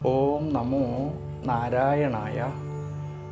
ഓം നമോ നാരായണായ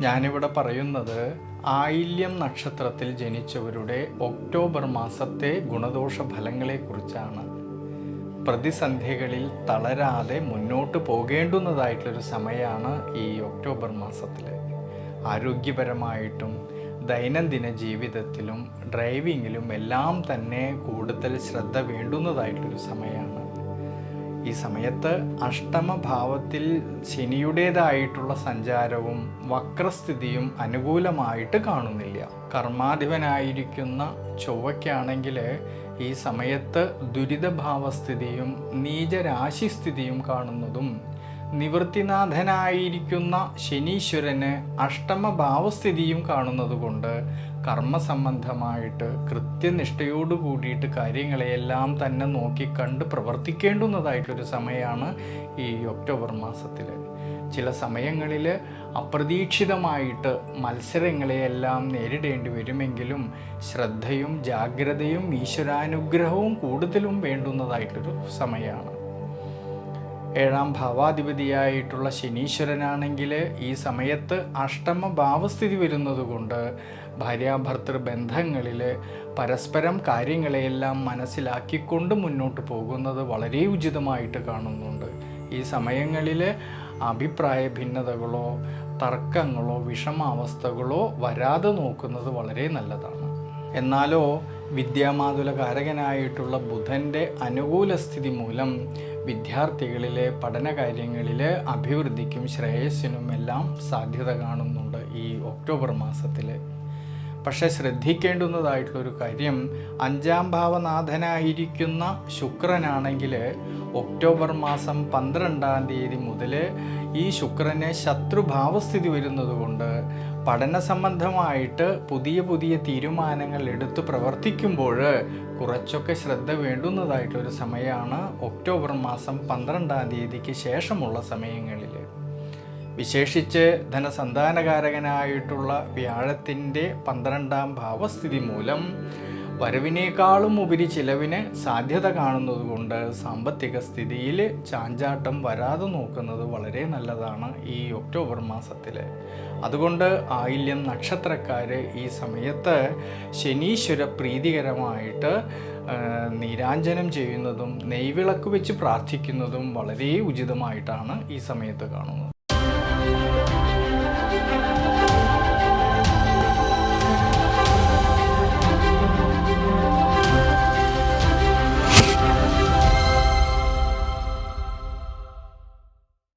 ഞാനിവിടെ പറയുന്നത് ആയില്യം നക്ഷത്രത്തിൽ ജനിച്ചവരുടെ ഒക്ടോബർ മാസത്തെ ഗുണദോഷ ഫലങ്ങളെക്കുറിച്ചാണ് പ്രതിസന്ധികളിൽ തളരാതെ മുന്നോട്ട് പോകേണ്ടുന്നതായിട്ടുള്ളൊരു സമയമാണ് ഈ ഒക്ടോബർ മാസത്തിൽ ആരോഗ്യപരമായിട്ടും ദൈനംദിന ജീവിതത്തിലും ഡ്രൈവിങ്ങിലും എല്ലാം തന്നെ കൂടുതൽ ശ്രദ്ധ വേണ്ടുന്നതായിട്ടൊരു സമയമാണ് ഈ സമയത്ത് അഷ്ടമഭാവത്തിൽ ശനിയുടേതായിട്ടുള്ള സഞ്ചാരവും വക്രസ്ഥിതിയും അനുകൂലമായിട്ട് കാണുന്നില്ല. കർമാധിപനായിരിക്കുന്ന ചൊവ്വയ്ക്കാണെങ്കിൽ ഈ സമയത്ത് ദുരിതഭാവസ്ഥിതിയും നീചരാശിസ്ഥിതിയും കാണുന്നതും നിവൃത്തിനാഥനായിരിക്കുന്ന ശനീശ്വരന് അഷ്ടമ ഭാവസ്ഥിതിയും കാണുന്നതുകൊണ്ട് കർമ്മസംബന്ധമായിട്ട് കൃത്യനിഷ്ഠയോട് കൂടിയിട്ട് കാര്യങ്ങളെയെല്ലാം തന്നെ നോക്കി കണ്ട് പ്രവർത്തിക്കേണ്ടുന്നതായിട്ടൊരു സമയമാണ് ഈ ഒക്ടോബർ മാസത്തിൽ ചില സമയങ്ങളിൽ അപ്രതീക്ഷിതമായിട്ട് മത്സരങ്ങളെയെല്ലാം നേരിടേണ്ടി വരുമെങ്കിലും ശ്രദ്ധയും ജാഗ്രതയും ഈശ്വരാനുഗ്രഹവും കൂടുതലും വേണ്ടുന്നതായിട്ടൊരു സമയമാണ് ഏഴാം ഭാവാധിപതിയായിട്ടുള്ള ശനീശ്വരനാണെങ്കിൽ ഈ സമയത്ത് അഷ്ടമ ഭാവസ്ഥിതി വരുന്നതുകൊണ്ട് ഭാര്യാഭർത്തൃ ബന്ധങ്ങളിൽ പരസ്പരം കാര്യങ്ങളെയെല്ലാം മനസ്സിലാക്കിക്കൊണ്ട് മുന്നോട്ട് പോകുന്നത് വളരെ ഉചിതമായിട്ട് കാണുന്നുണ്ട്. ഈ സമയങ്ങളിൽ അഭിപ്രായ ഭിന്നതകളോ തർക്കങ്ങളോ വിഷമാവസ്ഥകളോ വരാതെ നോക്കുന്നത് വളരെ നല്ലതാണ്. എന്നാലോ വിദ്യാമാതുലകാരകനായിട്ടുള്ള ബുധന്റെ അനുകൂല സ്ഥിതി മൂലം വിദ്യാർത്ഥികളിലെ പഠനകാര്യങ്ങളിൽ അഭിവൃദ്ധിക്കും ശ്രേയസ്സിനും എല്ലാം സാധ്യത കാണുന്നുണ്ട് ഈ ഒക്ടോബർ മാസത്തിൽ പക്ഷെ ശ്രദ്ധിക്കേണ്ടുന്നതായിട്ടുള്ളൊരു കാര്യം അഞ്ചാം ഭാവനാഥനായിരിക്കുന്ന ശുക്രനാണെങ്കിൽ ഒക്ടോബർ മാസം പന്ത്രണ്ടാം തീയതി മുതൽ ഈ ശുക്രന് ശത്രുഭാവസ്ഥിതി വരുന്നതുകൊണ്ട് പഠന സംബന്ധമായിട്ട് പുതിയ പുതിയ തീരുമാനങ്ങൾ എടുത്ത് പ്രവർത്തിക്കുമ്പോൾ കുറച്ചൊക്കെ ശ്രദ്ധ വേണ്ടുന്നതായിട്ടൊരു സമയമാണ് ഒക്ടോബർ മാസം പന്ത്രണ്ടാം തീയതിക്ക് ശേഷമുള്ള സമയങ്ങളിൽ. വിശേഷിച്ച് ധനസന്താനകാരകനായിട്ടുള്ള വ്യാഴത്തിന്റെ പന്ത്രണ്ടാം ഭാവസ്ഥിതി മൂലം വരവിനേക്കാളും ഉപരി ചിലവിന് സാധ്യത കാണുന്നതുകൊണ്ട് സാമ്പത്തിക സ്ഥിതിയിൽ ചാഞ്ചാട്ടം വരാതെ നോക്കുന്നത് വളരെ നല്ലതാണ് ഈ ഒക്ടോബർ മാസത്തിൽ. അതുകൊണ്ട് ആയില്യം നക്ഷത്രക്കാർ ഈ സമയത്ത് ശനീശ്വര പ്രീതികരമായിട്ട് നീരാഞ്ജനം ചെയ്യുന്നതും നെയ്വിളക്ക് വെച്ച് പ്രാർത്ഥിക്കുന്നതും വളരെ ഉചിതമായിട്ടാണ് ഈ സമയത്ത് കാണുന്നത്.